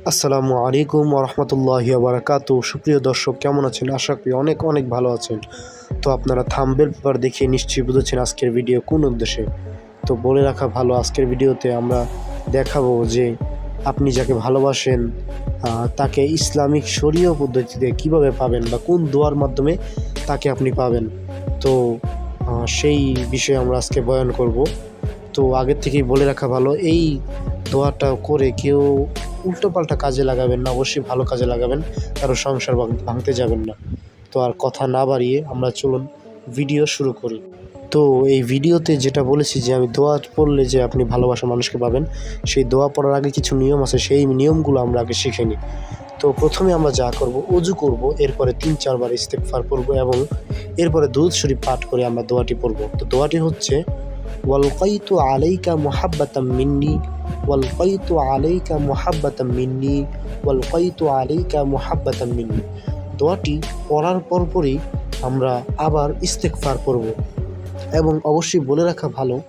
আসসালামু আলাইকুম রহমতুল্লাহ বারাকাত সুপ্রিয় দর্শক, কেমন আছেন? আশা করি অনেক অনেক ভালো আছেন। তো আপনারা থাম্বেল পেপার দেখে নিশ্চয়ই বুঝেছেন আজকের ভিডিও কোন উদ্দেশ্যে। তো বলে রাখা ভালো, আজকের ভিডিওতে আমরা দেখাবো যে আপনি যাকে ভালোবাসেন তাকে ইসলামিক শরীয় পদ্ধতিতে কীভাবে পাবেন বা কোন দোয়ার মাধ্যমে তাকে আপনি পাবেন। তো সেই বিষয়ে আমরা আজকে বয়ান করব। তো আগের থেকেই বলে রাখা ভালো, এই দোয়াটা করে কেউ উল্টোপাল্টা কাজে লাগাবেন না, অবশ্যই ভালো কাজে লাগাবেন, কারও সংসার ভাঙ- ভাঙতে যাবেন না। তো আর কথা না বাড়িয়ে আমরা চলুন ভিডিও শুরু করি। তো এই ভিডিওতে যেটা বলেছি যে, আমি দোয়া পড়লে যে আপনি ভালোবাসা মানুষকে পাবেন, সেই দোয়া পড়ার আগে কিছু নিয়ম আছে, সেই নিয়মগুলো আমরা আগে শিখে নিই। তো প্রথমে আমরা যা করব অজু করব, এরপরে তিন, চারবার ইস্তেকফার পড়ব এবং এরপরে দুধ শরীফ পাঠ করে আমরা দোয়াটি পড়ব। তো দোয়াটি হচ্ছে ওয়ালকাইতু আলাইকা মুহাব্বাতাম মিন্নি, ওয়ালকাইতু আলাইকা মুহাব্বাতাম মিন্নি, ওয়ালকাইতু আলাইকা মুহাব্বাতাম মিন্নি। দোয়াটি পড়ার পরপরই আমরা আবার ইস্তেকফার পড়ব। এবং অবশ্যই বলে রাখা ভালো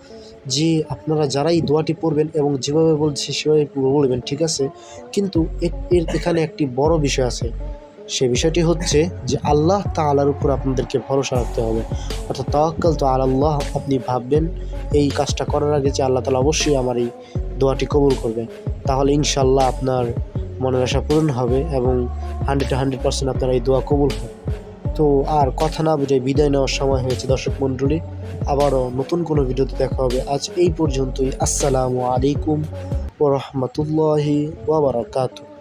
যে, আপনারা যারাই দোয়াটি পড়বেন এবং যেভাবে বলছি সেভাবে বলবেন ঠিক আছে? কিন্তু এর এখানে একটি বড় বিষয় আছে। সে বিষয়টি হচ্ছে যে আল্লাহ তাআলার উপর আপনাদেরকে ভরসা রাখতে হবে। অর্থাৎ তাওয়াক্কাল তো আল্লাহ, আপনি ভাববেন এই কাজটা করার আগে যে আল্লাহ তালা অবশ্যই আমার এই দোয়াটি কবুল করবে তাহলে ইনশাল্লাহ আপনার মনের আশা পূরণ হবে এবং হান্ড্রেড হান্ড্রেড পার্সেন্ট আপনার এই দোয়া কবুল হবে। তো আর কথা না বুঝে বিদায় নেওয়ার সময় হয়েছে দর্শক মণ্ডলী, আবারও নতুন কোনো ভিডিওতে দেখা হবে। আজ এই পর্যন্তই। আসসালামু আলাইকুম ও রহমতুল্লাহি ওয়াবারাকাতুহ